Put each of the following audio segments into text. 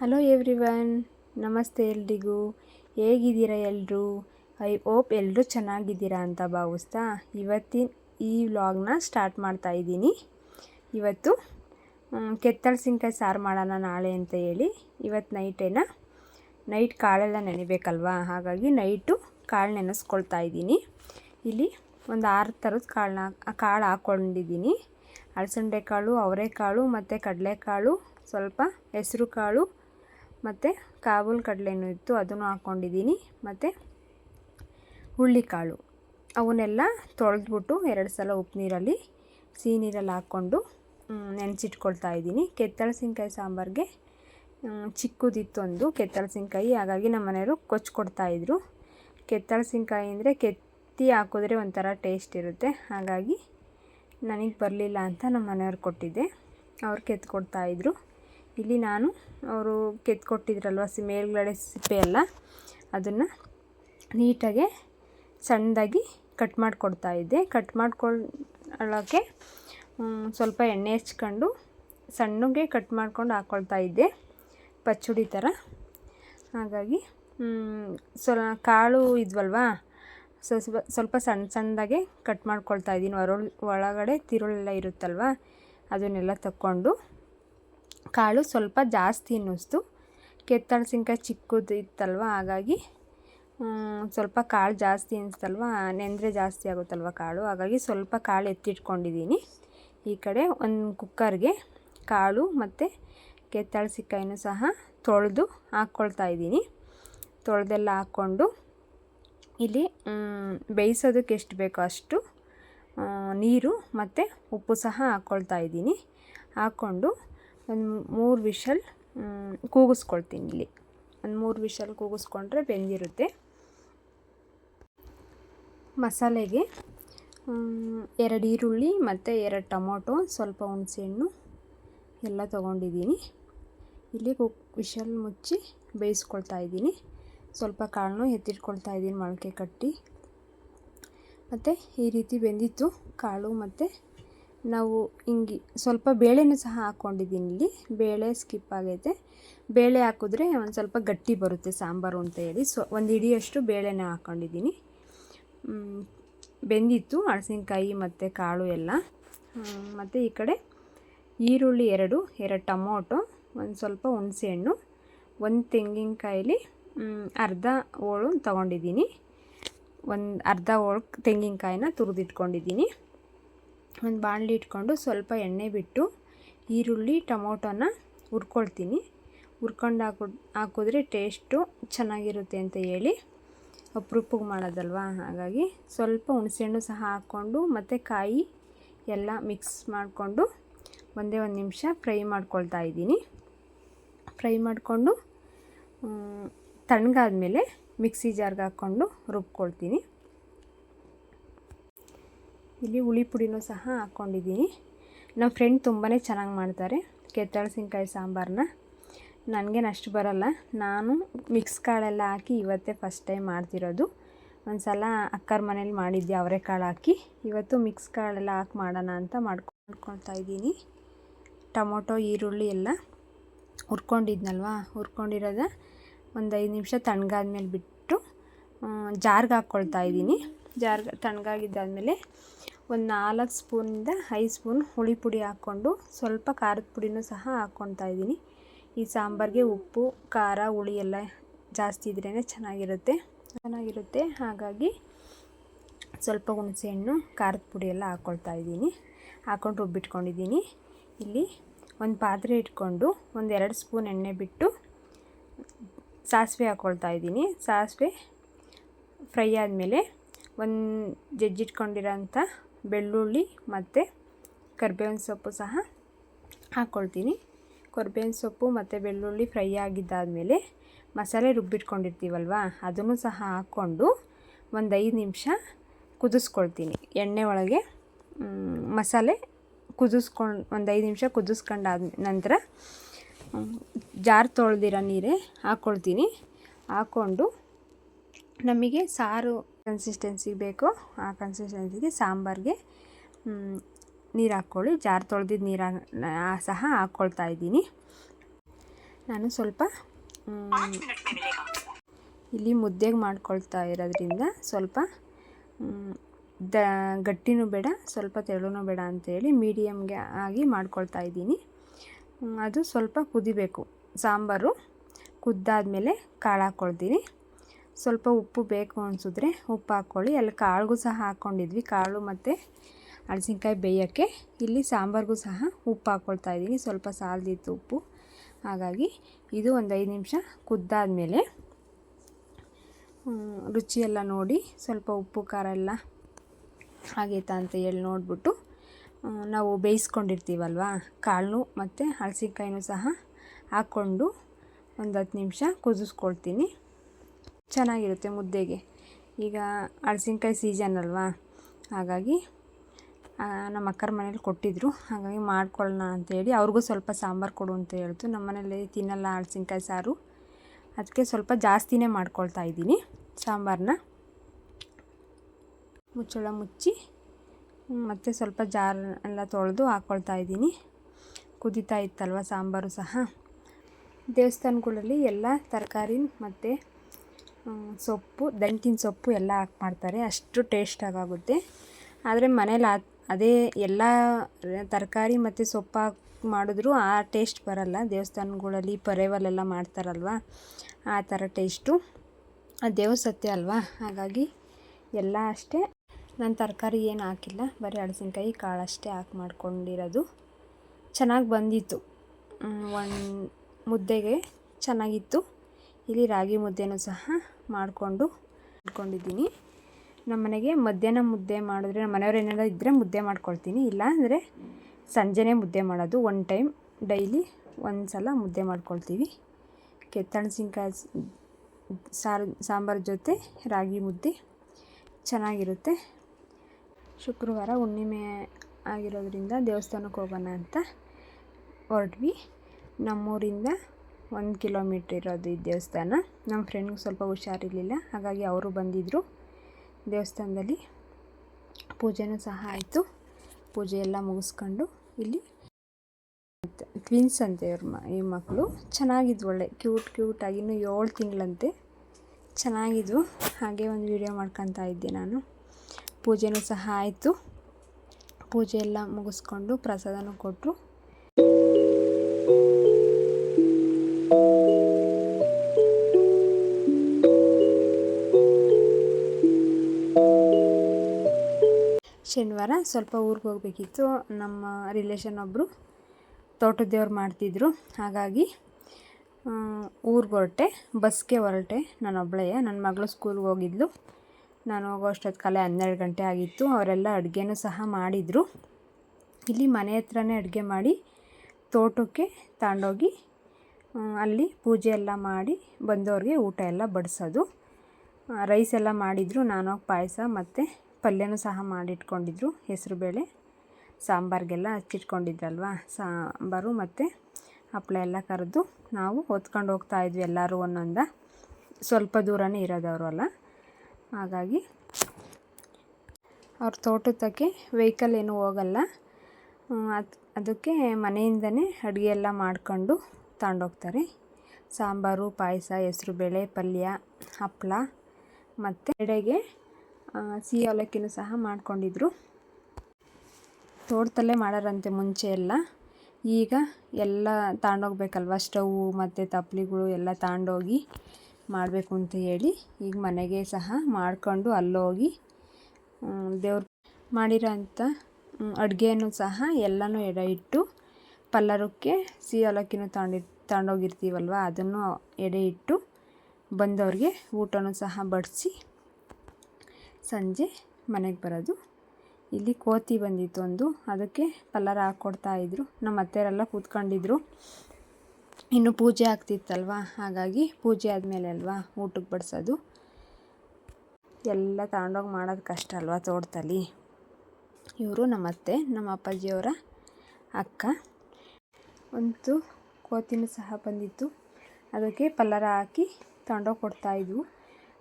Hello everyone ನಮಸ್ತೆ ಎಲ್ರಿಗೂ. ಹೇಗಿದ್ದೀರಾ ಎಲ್ಲರೂ ಐ ಹೋಪ್ ಎಲ್ಲರೂ ಚೆನ್ನಾಗಿದ್ದೀರಾ ಅಂತ ಭಾವಿಸ್ತಾ ಇವತ್ತಿನ ಈ ವ್ಲಾಗ್ನ ಸ್ಟಾರ್ಟ್ ಮಾಡ್ತಾ ಇದ್ದೀನಿ. ಇವತ್ತು ಕೆತ್ತಳ್ಸಿನ್ಕಾಯಿ ಸಾರು ಮಾಡೋಣ ನಾಳೆ ಅಂತ ಹೇಳಿ ಇವತ್ತು ನೈಟೇನ ನೈಟ್ ಕಾಳೆಲ್ಲ ನೆನಿಬೇಕಲ್ವಾ? ಹಾಗಾಗಿ ನೈಟು ಕಾಳು ನೆನೆಸ್ಕೊಳ್ತಾ ಇದ್ದೀನಿ. ಇಲ್ಲಿ ಒಂದು ಆರು ಥರದ ಕಾಳನ್ನ ಕಾಳು ಹಾಕ್ಕೊಂಡಿದ್ದೀನಿ ಅಲಸಂಡೆ ಕಾಳು, ಅವರೆಕಾಳು ಮತ್ತು ಕಡಲೆಕಾಳು, ಸ್ವಲ್ಪ ಹೆಸರು ಕಾಳು ಮತ್ತು ಕಾಬೂಲ್ ಕಡಲೆನೂ ಇತ್ತು, ಅದನ್ನು ಹಾಕ್ಕೊಂಡಿದ್ದೀನಿ ಮತ್ತು ಹುಳ್ಳಿಕಾಳು ಅವನ್ನೆಲ್ಲ ತೊಳೆದ್ಬಿಟ್ಟು ಎರಡು ಸಲ ಉಪ್ಪು ನೀರಲ್ಲಿ ಸಿಹಿ ನೀರಲ್ಲಿ ಹಾಕ್ಕೊಂಡು ನೆನೆಸಿಟ್ಕೊಳ್ತಾ ಇದ್ದೀನಿ. ಕೆತ್ತಳಸಿನ್ಕಾಯಿ ಸಾಂಬಾರಿಗೆ ಚಿಕ್ಕದಿತ್ತು ಒಂದು ಕೆತ್ತಳಸಿನ್ಕಾಯಿ ಹಾಗಾಗಿ ನಮ್ಮ ಮನೆಯವರು ಕೊಚ್ಕೊಡ್ತಾಯಿದ್ರು ಕೆತ್ತಳಸಿನ್ಕಾಯಿ ಅಂದರೆ ಕೆತ್ತಿ ಹಾಕಿದ್ರೆ ಒಂಥರ ಟೇಸ್ಟ್ ಇರುತ್ತೆ. ಹಾಗಾಗಿ ನನಗೆ ಬರಲಿಲ್ಲ ಅಂತ ನಮ್ಮ ಮನೆಯವ್ರು ಕೊಟ್ಟಿದ್ದೆ. ಅವ್ರು ಕೆತ್ಕೊಡ್ತಾಯಿದ್ರು ಇಲ್ಲಿ ನಾನು ಅವರು ಕೆತ್ಕೊಟ್ಟಿದ್ರಲ್ವ ಸಿ ಮೇಲ್ಗಡೆ ಸಿಪ್ಪೆ ಎಲ್ಲ, ಅದನ್ನು ನೀಟಾಗೆ ಸಣ್ಣದಾಗಿ ಕಟ್ ಮಾಡಿಕೊಡ್ತಾ ಇದ್ದೆ. ಕಟ್ ಮಾಡ್ಕೊಳ್ಳೋಕ್ಕೆ ಸ್ವಲ್ಪ ಎಣ್ಣೆ ಹಚ್ಕೊಂಡು ಸಣ್ಣಗೆ ಕಟ್ ಮಾಡ್ಕೊಂಡು ಹಾಕ್ಕೊಳ್ತಾ ಇದ್ದೆ, ಪಚ್ಚುಡಿ ಥರ ಹಾಗಾಗಿ ಸ್ವಲ್ಪ ಕಾಳು ಇದ್ವಲ್ವಾ ಸ್ವಲ್ಪ ಸ್ವಲ್ಪ ಸಣ್ಣ ಸಣ್ಣದಾಗೆ ಕಟ್ ಮಾಡ್ಕೊಳ್ತಾ ಇದ್ದೀನಿ. ಹೊರ ಒಳಗಡೆ ತಿರುಳೆಲ್ಲ ಇರುತ್ತಲ್ವ, ಅದನ್ನೆಲ್ಲ ತಕ್ಕೊಂಡು ಕಾಳು ಸ್ವಲ್ಪ ಜಾಸ್ತಿ ಅನ್ನಿಸ್ತು. ಕೆತ್ತಳಸಿನ್ಕಾಯಿ ಚಿಕ್ಕದು ಇತ್ತಲ್ವ? ಹಾಗಾಗಿ ಸ್ವಲ್ಪ ಕಾಳು ಜಾಸ್ತಿ ಅನಿಸ್ತಲ್ವ ನೆಂದರೆ ಜಾಸ್ತಿ ಆಗುತ್ತಲ್ವ ಕಾಳು? ಹಾಗಾಗಿ ಸ್ವಲ್ಪ ಕಾಳು ಎತ್ತಿಟ್ಕೊಂಡಿದ್ದೀನಿ. ಈ ಕಡೆ ಒಂದು ಕುಕ್ಕರ್ಗೆ ಕಾಳು ಮತ್ತು ಕೆತ್ತಳಸಿಕಾಯಿನೂ ಸಹ ತೊಳೆದು ಹಾಕ್ಕೊಳ್ತಾ ಇದ್ದೀನಿ. ತೊಳೆದೆಲ್ಲ ಹಾಕ್ಕೊಂಡು ಇಲ್ಲಿ ಬೇಯಿಸೋದಕ್ಕೆ ಎಷ್ಟು ಬೇಕೋ ಅಷ್ಟು ನೀರು ಮತ್ತು ಉಪ್ಪು ಸಹ ಹಾಕ್ಕೊಳ್ತಾ ಇದ್ದೀನಿ. ಹಾಕ್ಕೊಂಡು ಒಂದು ಮೂರು ವಿಷಲ್ ಕೂಗಿಸ್ಕೊಳ್ತೀನಿ ಇಲ್ಲಿ. ಒಂದು ಮೂರು ವಿಷಲ್ ಕೂಗಿಸ್ಕೊಂಡ್ರೆ ಬೆಂದಿರುತ್ತೆ. ಮಸಾಲೆಗೆ ಎರಡು ಈರುಳ್ಳಿ ಮತ್ತು ಎರಡು ಟೊಮೊಟೊ, ಸ್ವಲ್ಪ ಹುಣಸೆಹಣ್ಣು ಎಲ್ಲ ತೊಗೊಂಡಿದ್ದೀನಿ. ಇಲ್ಲಿ ಕುಕ್ ವಿಷಲ್ ಮುಚ್ಚಿ ಬೇಯಿಸ್ಕೊಳ್ತಾ ಇದ್ದೀನಿ. ಸ್ವಲ್ಪ ಕಾಳನ್ನು ಎತ್ತಿಟ್ಕೊಳ್ತಾ ಇದ್ದೀನಿ ಮೊಳಕೆ ಕಟ್ಟಿ. ಮತ್ತು ಈ ರೀತಿ ಬೆಂದಿತ್ತು, ಕಾಳು ಮತ್ತು ನಾವು ಹಿಂಗೆ ಸ್ವಲ್ಪ ಬೇಳೆನೂ ಸಹ ಹಾಕ್ಕೊಂಡಿದ್ದೀನಿ ಇಲ್ಲಿ. ಬೇಳೆ ಸ್ಕಿಪ್ ಆಗೈತೆ. ಬೇಳೆ ಹಾಕಿದ್ರೆ ಒಂದು ಸ್ವಲ್ಪ ಗಟ್ಟಿ ಬರುತ್ತೆ ಸಾಂಬಾರು ಅಂತ ಹೇಳಿ. ಸೊ ಒಂದು ಹಿಡಿಯಷ್ಟು ಬೇಳೆನ ಹಾಕ್ಕೊಂಡಿದ್ದೀನಿ ಬೆಂದಿತ್ತು, ಹಣಸಿನ್ಕಾಯಿ ಮತ್ತು ಕಾಳು ಎಲ್ಲ. ಮತ್ತು ಈ ಕಡೆ ಈರುಳ್ಳಿ ಎರಡು ಎರಡು ಟೊಮೊಟೊ, ಒಂದು ಸ್ವಲ್ಪ ಹುಣಸೆಹಣ್ಣು, ಒಂದು ತೆಂಗಿನಕಾಯಲ್ಲಿ ಅರ್ಧ ಹೋಳು ತೊಗೊಂಡಿದ್ದೀನಿ. ಒಂದು ಅರ್ಧ ಹೋಳು ತೆಂಗಿನಕಾಯಿನ ತುರಿದಿಟ್ಕೊಂಡಿದ್ದೀನಿ. ಒಂದು ಬಾಣಲಿ ಇಟ್ಕೊಂಡು ಸ್ವಲ್ಪ ಎಣ್ಣೆ ಬಿಟ್ಟು ಈರುಳ್ಳಿ, ಟೊಮೊಟೊನ ಹುರ್ಕೊಳ್ತೀನಿ. ಹುರ್ಕೊಂಡು ಹಾಕು, ಹಾಕಿದ್ರೆ ಟೇಸ್ಟು ಚೆನ್ನಾಗಿರುತ್ತೆ ಅಂತ ಹೇಳಿ. ಅಪ್ರೂಪಕ್ಕೆ ಮಾಡೋದಲ್ವಾ? ಹಾಗಾಗಿ ಸ್ವಲ್ಪ ಹುಣಸೆಹಣ್ಣು ಸಹ ಹಾಕ್ಕೊಂಡು ಮತ್ತು ಕಾಯಿ ಎಲ್ಲ ಮಿಕ್ಸ್ ಮಾಡಿಕೊಂಡು ಒಂದೇ ಒಂದು ನಿಮಿಷ ಫ್ರೈ ಮಾಡ್ಕೊಳ್ತಾ ಇದ್ದೀನಿ. ಫ್ರೈ ಮಾಡಿಕೊಂಡು ತಣ್ಣಗಾದ್ಮೇಲೆ ಮಿಕ್ಸಿ ಜಾರ್ಗೆ ಹಾಕ್ಕೊಂಡು ರುಬ್ಕೊಳ್ತೀನಿ. ಇಲ್ಲಿ ಹುಳಿ ಪುಡಿನೂ ಸಹ ಹಾಕ್ಕೊಂಡಿದ್ದೀನಿ. ನಮ್ಮ ಫ್ರೆಂಡ್ ತುಂಬಾ ಚೆನ್ನಾಗಿ ಮಾಡ್ತಾರೆ. ಕೆತ್ತಳಸಿನ್ಕಾಯಿ ಸಾಂಬಾರನ್ನ ನನಗೇನು ಅಷ್ಟು ಬರೋಲ್ಲ. ನಾನು ಮಿಕ್ಸ್ ಕಾಳೆಲ್ಲ ಹಾಕಿ ಇವತ್ತೇ ಫಸ್ಟ್ ಟೈಮ್ ಮಾಡ್ತಿರೋದು. ಒಂದು ಸಲ ಅಕ್ಕರ ಮನೇಲಿ ಮಾಡಿದ್ದೆ ಅವರೆಕಾಳು ಹಾಕಿ. ಇವತ್ತು ಮಿಕ್ಸ್ ಕಾಳೆಲ್ಲ ಹಾಕಿ ಮಾಡೋಣ ಅಂತ ಮಾಡ್ಕೊಳ್ತಾ ಇದ್ದೀನಿ. ಟೊಮೊಟೊ, ಈರುಳ್ಳಿ ಎಲ್ಲ ಹುರ್ಕೊಂಡಿದ್ನಲ್ವಾ? ಹುರ್ಕೊಂಡಿರೋದ ಒಂದು ಐದು ನಿಮಿಷ ತಣ್ಣಗಾದ್ಮೇಲೆ ಬಿಟ್ಟು ಜಾರ್ಗೆ ಹಾಕ್ಕೊಳ್ತಾ ಇದ್ದೀನಿ. ಜಾರ್ಗೆ ತಣ್ಣಗಾಗಿದ್ದಾದಮೇಲೆ ಒಂದು ನಾಲ್ಕು ಸ್ಪೂನಿಂದ ಐದು ಸ್ಪೂನ್ ಹುಳಿ ಪುಡಿ ಹಾಕ್ಕೊಂಡು ಸ್ವಲ್ಪ ಖಾರದ ಪುಡಿನೂ ಸಹ ಹಾಕ್ಕೊತಾ ಇದ್ದೀನಿ. ಈ ಸಾಂಬಾರಿಗೆ ಉಪ್ಪು, ಖಾರ, ಹುಳಿ ಎಲ್ಲ ಜಾಸ್ತಿ ಇದ್ರೇ ಚೆನ್ನಾಗಿರುತ್ತೆ. ಚೆನ್ನಾಗಿರುತ್ತೆ. ಹಾಗಾಗಿ ಸ್ವಲ್ಪ ಹುಣಸೆಹಣ್ಣು ಖಾರದ ಪುಡಿ ಎಲ್ಲ ಹಾಕ್ಕೊಳ್ತಾ ಇದ್ದೀನಿ. ಹಾಕ್ಕೊಂಡು ರುಬ್ಬಿಟ್ಕೊಂಡಿದ್ದೀನಿ. ಇಲ್ಲಿ ಒಂದು ಪಾತ್ರೆ ಇಟ್ಕೊಂಡು ಒಂದು ಎರಡು ಸ್ಪೂನ್ ಎಣ್ಣೆ ಬಿಟ್ಟು ಸಾಸಿವೆ ಹಾಕ್ಕೊಳ್ತಾ ಇದ್ದೀನಿ. ಸಾಸಿವೆ ಫ್ರೈ ಆದಮೇಲೆ ಒಂದು ಜಜ್ಜಿಟ್ಕೊಂಡಿರೋಂಥ ಬೆಳ್ಳುಳ್ಳಿ ಮತ್ತು ಕರ್ಬೇವಿನ ಸೊಪ್ಪು ಸಹ ಹಾಕ್ಕೊಳ್ತೀನಿ ಕರ್ಬೇವಿನ ಸೊಪ್ಪು ಮತ್ತು ಬೆಳ್ಳುಳ್ಳಿ ಫ್ರೈ ಆಗಿದ್ದಾದಮೇಲೆ ಮಸಾಲೆ ರುಬ್ಬಿಟ್ಕೊಂಡಿರ್ತೀವಲ್ವ, ಅದನ್ನು ಸಹ ಹಾಕ್ಕೊಂಡು ಒಂದು ಐದು ನಿಮಿಷ ಕುದಿಸ್ಕೊಳ್ತೀನಿ. ಎಣ್ಣೆ ಒಳಗೆ ಮಸಾಲೆ ಕುದಿಸ್ಕೊಂಡು, ಒಂದು ಐದು ನಿಮಿಷ ಕುದಿಸ್ಕೊಂಡಾದ ನಂತರ ಜಾರ್ ತೊಳೆದಿರೋ ನೀರೇ ಹಾಕ್ಕೊಳ್ತೀನಿ ಹಾಕ್ಕೊಂಡು ನಮಗೆ ಸಾರು ಕನ್ಸಿಸ್ಟೆನ್ಸಿ ಬೇಕೋ. ಆ ಕನ್ಸಿಸ್ಟೆನ್ಸಿಗೆ ಸಾಂಬಾರಿಗೆ ನೀರು ಹಾಕ್ಕೊಳ್ಳಿ. ಜಾರ್ ತೊಳೆದಿದ್ದು ನೀರು ಸಹ ಹಾಕ್ಕೊಳ್ತಾ ಇದ್ದೀನಿ. ನಾನು ಸ್ವಲ್ಪ ಇಲ್ಲಿ ಮುದ್ದೆಗೆ ಮಾಡ್ಕೊಳ್ತಾ ಇರೋದ್ರಿಂದ ಸ್ವಲ್ಪ ದ, ಗಟ್ಟಿನೂ ಬೇಡ, ಸ್ವಲ್ಪ ತೆಳುನೂ ಬೇಡ ಅಂತೇಳಿ ಮೀಡಿಯಮ್ಗೆ ಆಗಿ ಮಾಡ್ಕೊಳ್ತಾ ಇದ್ದೀನಿ. ಅದು ಸ್ವಲ್ಪ ಕುದಿಬೇಕು. ಸಾಂಬಾರು ಕುದ್ದಾದಮೇಲೆ ಕಾಳು ಹಾಕ್ಕೊಳ್ತೀನಿ ಸ್ವಲ್ಪ ಉಪ್ಪು ಬೇಕು ಅನಿಸಿದ್ರೆ ಉಪ್ಪು ಹಾಕ್ಕೊಳ್ಳಿ. ಅಲ್ಲಿ ಕಾಳಿಗೂ ಸಹ ಹಾಕ್ಕೊಂಡಿದ್ವಿ. ಕಾಳು ಮತ್ತು ಹಳಸಿನ್ಕಾಯಿ ಬೇಯೋಕ್ಕೆ. ಇಲ್ಲಿ ಸಾಂಬಾರಿಗೂ ಸಹ ಉಪ್ಪು ಹಾಕ್ಕೊಳ್ತಾ ಇದ್ದೀನಿ. ಸ್ವಲ್ಪ ಸಾಲದಿತ್ತು ಉಪ್ಪು. ಹಾಗಾಗಿ ಇದು ಒಂದು ಐದು ನಿಮಿಷ ಕುದ್ದಾದಮೇಲೆ ರುಚಿ ಎಲ್ಲ ನೋಡಿ ಸ್ವಲ್ಪ ಉಪ್ಪು, ಖಾರ ಎಲ್ಲ ಆಗೈತಾ ಅಂತ ಹೇಳಿ ನೋಡಿಬಿಟ್ಟು ನಾವು ಬೇಯಿಸ್ಕೊಂಡಿರ್ತೀವಲ್ವ? ಕಾಳು ಮತ್ತು ಹಳಸಿನ್ಕಾಯಿನೂ ಸಹ ಹಾಕ್ಕೊಂಡು ಒಂದು ಹತ್ತು ನಿಮಿಷ ಕುದಿಸ್ಕೊಳ್ತೀನಿ. ಚೆನ್ನಾಗಿರುತ್ತೆ ಮುದ್ದೆಗೆ. ಈಗ ಹಳಸಿನ್ಕಾಯಿ ಸೀಸನ್ ಅಲ್ವಾ? ಹಾಗಾಗಿ ನಮ್ಮ ಅಕ್ಕರ ಮನೇಲಿ ಕೊಟ್ಟಿದ್ದರು ಹಾಗಾಗಿ ಮಾಡ್ಕೊಳ್ಳೋಣ ಅಂತೇಳಿ ಅವ್ರಿಗೂ ಸ್ವಲ್ಪ ಸಾಂಬಾರು ಕೊಡು ಅಂತ ಹೇಳ್ತು. ನಮ್ಮ ಮನೇಲಿ ತಿನ್ನಲ್ಲ ಹಳಸಿನ್ಕಾಯಿ ಸಾರು. ಅದಕ್ಕೆ ಸ್ವಲ್ಪ ಜಾಸ್ತಿನೇ ಮಾಡ್ಕೊಳ್ತಾ ಇದ್ದೀನಿ ಸಾಂಬಾರನ್ನ ಮುಚ್ಚಳ ಮುಚ್ಚಿ, ಮತ್ತು ಸ್ವಲ್ಪ ಜಾರ್ ಎಲ್ಲ ತೊಳೆದು ಹಾಕ್ಕೊಳ್ತಾ ಇದ್ದೀನಿ. ಕುದೀತಾ ಇತ್ತಲ್ವ ಸಾಂಬಾರು ಸಹ? ದೇವಸ್ಥಾನಗಳಲ್ಲಿ ಎಲ್ಲ ತರಕಾರಿ ಮತ್ತು ಸೊಪ್ಪು ದಂಟಿನ ಸೊಪ್ಪು ಎಲ್ಲ ಹಾಕಿ ಮಾಡ್ತಾರೆ. ಅಷ್ಟು ಟೇಸ್ಟಾಗುತ್ತೆ ಆದರೆ ಮನೇಲಿ ಅದೇ ಎಲ್ಲ ತರಕಾರಿ ಮತ್ತು ಸೊಪ್ಪು ಹಾಕಿ ಮಾಡಿದ್ರೂ ಆ ಟೇಸ್ಟ್ ಬರಲ್ಲ. ದೇವಸ್ಥಾನಗಳಲ್ಲಿ ಪರೇವಲೆಲ್ಲ ಮಾಡ್ತಾರಲ್ವ? ಆ ಥರ ಟೇಸ್ಟು ಆ ದೇವ್ರ ಸತ್ಯ ಅಲ್ವಾ? ಹಾಗಾಗಿ ಎಲ್ಲ ಅಷ್ಟೇ. ನಾನು ತರಕಾರಿ ಏನು ಹಾಕಿಲ್ಲ. ಬರೀ ಹಳಸಿನಕಾಯಿ, ಕಾಳು ಅಷ್ಟೇ ಹಾಕಿ ಮಾಡ್ಕೊಂಡಿರೋದು. ಚೆನ್ನಾಗಿ ಬಂದಿತ್ತು. ಒಂದು ಮುದ್ದೆಗೆ ಚೆನ್ನಾಗಿತ್ತು. ಇಲ್ಲಿ ರಾಗಿ ಮುದ್ದೆನೂ ಸಹ ಮಾಡಿಕೊಂಡು ಇಟ್ಕೊಂಡಿದ್ದೀನಿ. ನಮ್ಮ ಮನೆಗೆ ಮಧ್ಯಾಹ್ನ ಮುದ್ದೆ ಮಾಡಿದ್ರೆ ನಮ್ಮ ಮನೆಯವ್ರು ಏನಾದ್ರು ಇದ್ದರೆ ಮುದ್ದೆ ಮಾಡ್ಕೊಳ್ತೀನಿ. ಇಲ್ಲ ಅಂದರೆ ಸಂಜೆನೇ ಮುದ್ದೆ ಮಾಡೋದು. ಒನ್ ಟೈಮ್ ಡೈಲಿ ಒಂದು ಸಲ ಮುದ್ದೆ ಮಾಡ್ಕೊಳ್ತೀವಿ. ಕೆತ್ತಣಸಿನ್ಕಾಯಿ ಸಾರು, ಸಾಂಬಾರು ಜೊತೆ ರಾಗಿ ಮುದ್ದೆ ಚೆನ್ನಾಗಿರುತ್ತೆ. ಶುಕ್ರವಾರ ಹುಣ್ಣಿಮೆ ಆಗಿರೋದ್ರಿಂದ ದೇವಸ್ಥಾನಕ್ಕೆ ಹೋಗೋಣ ಅಂತ ಹೊರಟ್ವಿ. ನಮ್ಮೂರಿಂದ ಒಂದು ಕಿಲೋಮೀಟ್ರ್ ಇರೋದು ಈ ದೇವಸ್ಥಾನ. ನಮ್ಮ ಫ್ರೆಂಡ್ಗೆ ಸ್ವಲ್ಪ ಹುಷಾರಿರಲಿಲ್ಲ, ಹಾಗಾಗಿ ಅವರು ಬಂದಿದ್ದರು ದೇವಸ್ಥಾನದಲ್ಲಿ ಪೂಜೆನೂ ಸಹ ಆಯಿತು. ಪೂಜೆ ಎಲ್ಲ ಮುಗಿಸ್ಕೊಂಡು ಇಲ್ಲಿ ಟ್ವಿನ್ಸ್ ಅಂತೆ ಇವ್ರ ಮ, ಈ ಮಕ್ಕಳು ಚೆನ್ನಾಗಿದ್ವು, ಒಳ್ಳೆ ಕ್ಯೂಟ್ ಕ್ಯೂಟಾಗಿ ಇನ್ನೂ ಏಳು ತಿಂಗಳಂತೆ. ಚೆನ್ನಾಗಿದ್ವು. ಹಾಗೆ ಒಂದು ವಿಡಿಯೋ ಮಾಡ್ಕೊತಾ ಇದ್ದೆ ನಾನು. ಪೂಜೆನೂ ಸಹ ಆಯಿತು. ಪೂಜೆ ಎಲ್ಲ ಮುಗಿಸ್ಕೊಂಡು ಪ್ರಸಾದನೂ ಕೊಟ್ಟರು ಶನಿವಾರ ಸ್ವಲ್ಪ ಊರಿಗೆ ಹೋಗಬೇಕಿತ್ತು. ನಮ್ಮ ರಿಲೇಷನ್ ಒಬ್ಬರು ತೋಟದೇವ್ರು ಮಾಡ್ತಿದ್ರು. ಹಾಗಾಗಿ ಊರಿಗೆ ಹೊರಟೆ ಬಸ್ಗೆ ಹೊರಟೆ. ನಾನು ಒಬ್ಬಳೇ ನನ್ನ ಮಗಳು ಸ್ಕೂಲ್ಗೆ ಹೋಗಿದ್ಲು. ನಾನು ಹೋಗೋ ಅಷ್ಟೊತ್ತು ಕಾಲ ಹನ್ನೆರಡು ಗಂಟೆ ಆಗಿತ್ತು. ಅವರೆಲ್ಲ ಅಡುಗೆನೂ ಸಹ ಮಾಡಿದರು. ಇಲ್ಲಿ ಮನೆ ಹತ್ರನೇ ಅಡುಗೆ ಮಾಡಿ ತೋಟಕ್ಕೆ ತಗೊಂಡೋಗಿ ಅಲ್ಲಿ ಪೂಜೆ ಎಲ್ಲ ಮಾಡಿ ಬಂದವ್ರಿಗೆ ಊಟ ಎಲ್ಲ ಬಡಿಸೋದು. ರೈಸ್ ಎಲ್ಲ ಮಾಡಿದರು. ನಾನು ಪಾಯಸ ಮತ್ತು ಪಲ್ಯನೂ ಸಹ ಮಾಡಿಟ್ಕೊಂಡಿದ್ರು ಹೆಸರುಬೇಳೆ ಸಾಂಬಾರಿಗೆಲ್ಲ ಹಚ್ಚಿಟ್ಕೊಂಡಿದ್ರಲ್ವ? ಸಾಂಬಾರು ಮತ್ತು ಹಪ್ಪಳ ಎಲ್ಲ ಕರೆದು ನಾವು ಹೊತ್ಕೊಂಡು ಹೋಗ್ತಾ ಇದ್ವಿ ಎಲ್ಲರೂ ಒಂದೊಂದ. ಸ್ವಲ್ಪ ದೂರನೇ ಇರೋದವರು ಅಲ್ಲ. ಹಾಗಾಗಿ ಅವ್ರ ತೋಟದಕ್ಕೆ ವೆಹಿಕಲ್ ಏನೂ ಹೋಗಲ್ಲ. ಅದು, ಅದಕ್ಕೆ ಮನೆಯಿಂದನೇ ಅಡುಗೆ ಎಲ್ಲ ಮಾಡಿಕೊಂಡು ತಗೊಂಡೋಗ್ತಾರೆ ಸಾಂಬಾರು, ಪಾಯಸ ಹೆಸ್ರುಬೇಳೆ ಪಲ್ಯ ಹಪ್ಪಳ ಮತ್ತು ಎಡೆಗೆ ಸಿಹಿ ಅವಲಕ್ಕಿನೂ ಸಹ ಮಾಡಿಕೊಂಡಿದ್ರು. ತೋಟದಲ್ಲೇ ಮಾಡೋರಂತೆ ಮುಂಚೆ ಎಲ್ಲ. ಈಗ ಎಲ್ಲ ತಗೊಂಡೋಗ್ಬೇಕಲ್ವ ಸ್ಟೌವು ಮತ್ತು ತಪ್ಲಿಗಳು ಎಲ್ಲ ತಗೊಂಡೋಗಿ ಮಾಡಬೇಕು ಅಂತ ಹೇಳಿ ಈಗ ಮನೆಗೆ ಸಹ ಮಾಡಿಕೊಂಡು ಅಲ್ಲೋಗಿ ದೇವ್ರ ಮಾಡಿರೋಂಥ ಅಡುಗೆಯನ್ನು ಸಹ ಎಲ್ಲನೂ ಎಡ ಇಟ್ಟು ಪಲ್ಲರಕ್ಕೆ ಸಿಹಿ ಅವಲಕ್ಕಿನೂ ತಗೊಂಡಿ ತಗೊಂಡೋಗಿರ್ತೀವಲ್ವ ಅದನ್ನು ಎಡೆ ಇಟ್ಟು ಬಂದವ್ರಿಗೆ ಊಟನೂ ಸಹ ಬಡಿಸಿ ಸಂಜೆ ಮನೆಗೆ ಬರೋದು. ಇಲ್ಲಿ ಕೋತಿ ಬಂದಿತ್ತು ಒಂದು. ಅದಕ್ಕೆ ಪಲ್ಲರ ಹಾಕ್ಕೊಡ್ತಾ ಇದ್ರು. ನಮ್ಮ ಅತ್ತೆಯರೆಲ್ಲ ಕೂತ್ಕೊಂಡಿದ್ರು. ಇನ್ನು ಪೂಜೆ ಆಗ್ತಿತ್ತಲ್ವ? ಹಾಗಾಗಿ ಪೂಜೆ ಆದಮೇಲೆ ಅಲ್ವಾ ಊಟಕ್ಕೆ ಬಡಿಸೋದು. ಎಲ್ಲ ತಗೊಂಡೋಗಿ ಮಾಡೋದು ಕಷ್ಟ ಅಲ್ವಾ ತೋಟದಲ್ಲಿ? ಇವರು ನಮ್ಮ ಅತ್ತೆ, ನಮ್ಮ ಅಪ್ಪಾಜಿಯವರ ಅಕ್ಕ. ಒಂದು ಕೋತಿನೂ ಸಹ ಬಂದಿತ್ತು. ಅದಕ್ಕೆ ಪಲ್ಲರ ಹಾಕಿ ತಗೊಂಡೋಗಿ ಕೊಡ್ತಾಯಿದ್ವು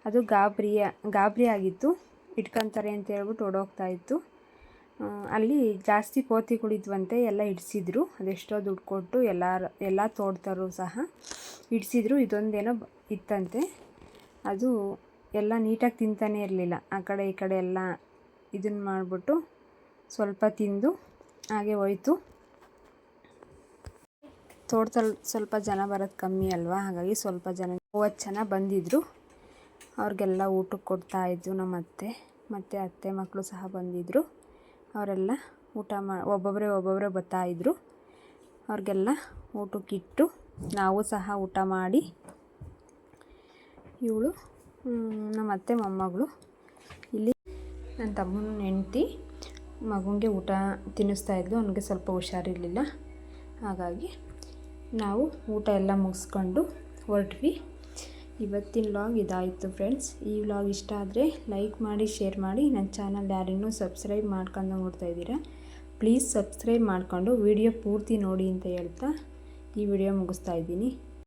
ಅದು ಗಾಬರಿಯ, ಗಾಬರಿ ಆಗಿತ್ತು. ಇಟ್ಕೊತಾರೆ ಅಂತ ಹೇಳ್ಬಿಟ್ಟು ಓಡೋಗ್ತಾ ಇತ್ತು. ಅಲ್ಲಿ ಜಾಸ್ತಿ ಕೋತಿಗಳಿದ್ವಂತೆ ಎಲ್ಲ ಇಡಿಸಿದ್ರು. ಅದೆಷ್ಟೋ ದುಡ್ಡು ಕೊಟ್ಟು ಎಲ್ಲ ಎಲ್ಲ ತೋಡ್ತಾರು ಸಹ ಇಡಿಸಿದ್ರು. ಇದೊಂದೇನೋ ಇತ್ತಂತೆ. ಅದು ಎಲ್ಲ ನೀಟಾಗಿ ತಿಂತಾನೇ ಇರಲಿಲ್ಲ. ಆ ಕಡೆ, ಈ ಕಡೆ ಎಲ್ಲ ಇದನ್ನು ಮಾಡಿಬಿಟ್ಟು ಸ್ವಲ್ಪ ತಿಂದು ಹಾಗೆ ಹೋಯಿತು. ತೋಟದಲ್ಲಿ ಸ್ವಲ್ಪ ಜನ ಬರೋದು ಕಮ್ಮಿ ಅಲ್ವಾ? ಹಾಗಾಗಿ ಸ್ವಲ್ಪ ಜನ, ಮೂವತ್ತು ಜನ ಬಂದಿದ್ದರು ಅವ್ರಿಗೆಲ್ಲ ಊಟಕ್ಕೆ ಕೊಡ್ತಾ ಇದ್ವು ನಮ್ಮ ಅತ್ತೆ, ಮತ್ತು ಅತ್ತೆ ಮಕ್ಕಳು ಸಹ ಬಂದಿದ್ದರು ಅವರೆಲ್ಲ ಊಟ ಮಾ ಒಬ್ಬೊಬ್ಬರೇ ಒಬ್ಬೊಬ್ಬರೇ ಬರ್ತಾಯಿದ್ರು ಅವ್ರಿಗೆಲ್ಲ ಊಟಕ್ಕಿಟ್ಟು ನಾವು ಸಹ ಊಟ ಮಾಡಿ. ಇವಳು ನಮ್ಮ ಅತ್ತೆ ಮೊಮ್ಮಗಳು. ಇಲ್ಲಿ ನನ್ನ ತಮ್ಮನ ಹೆಂಡ್ತಿ ಮಗುಗೆ ಊಟ ತಿನ್ನಿಸ್ತಾ ಇದ್ಲು. ಅವನಿಗೆ ಸ್ವಲ್ಪ ಹುಷಾರಿರಲಿಲ್ಲ. ಹಾಗಾಗಿ ನಾವು ಊಟ ಎಲ್ಲ ಮುಗಿಸ್ಕೊಂಡು ಹೊರಟ್ವಿ. ಇವತ್ತಿನ ವ್ಲಾಗ್ ಇದಾಯಿತು ಫ್ರೆಂಡ್ಸ್ ಈ ವ್ಲಾಗ್ ಇಷ್ಟ ಆದರೆ ಲೈಕ್ ಮಾಡಿ ಶೇರ್ ಮಾಡಿ. ನನ್ನ ಚಾನಲ್ ಯಾರಿನ್ನೂ ಸಬ್ಸ್ಕ್ರೈಬ್ ಮಾಡ್ಕೊಂಡು ನೋಡ್ತಾ ಇದ್ದೀರಾ? ಪ್ಲೀಸ್ ಸಬ್ಸ್ಕ್ರೈಬ್ ಮಾಡಿಕೊಂಡು ವಿಡಿಯೋ ಪೂರ್ತಿ ನೋಡಿ ಅಂತ ಹೇಳ್ತಾ ಈ ವಿಡಿಯೋ ಮುಗಿಸ್ತಾ ಇದ್ದೀನಿ.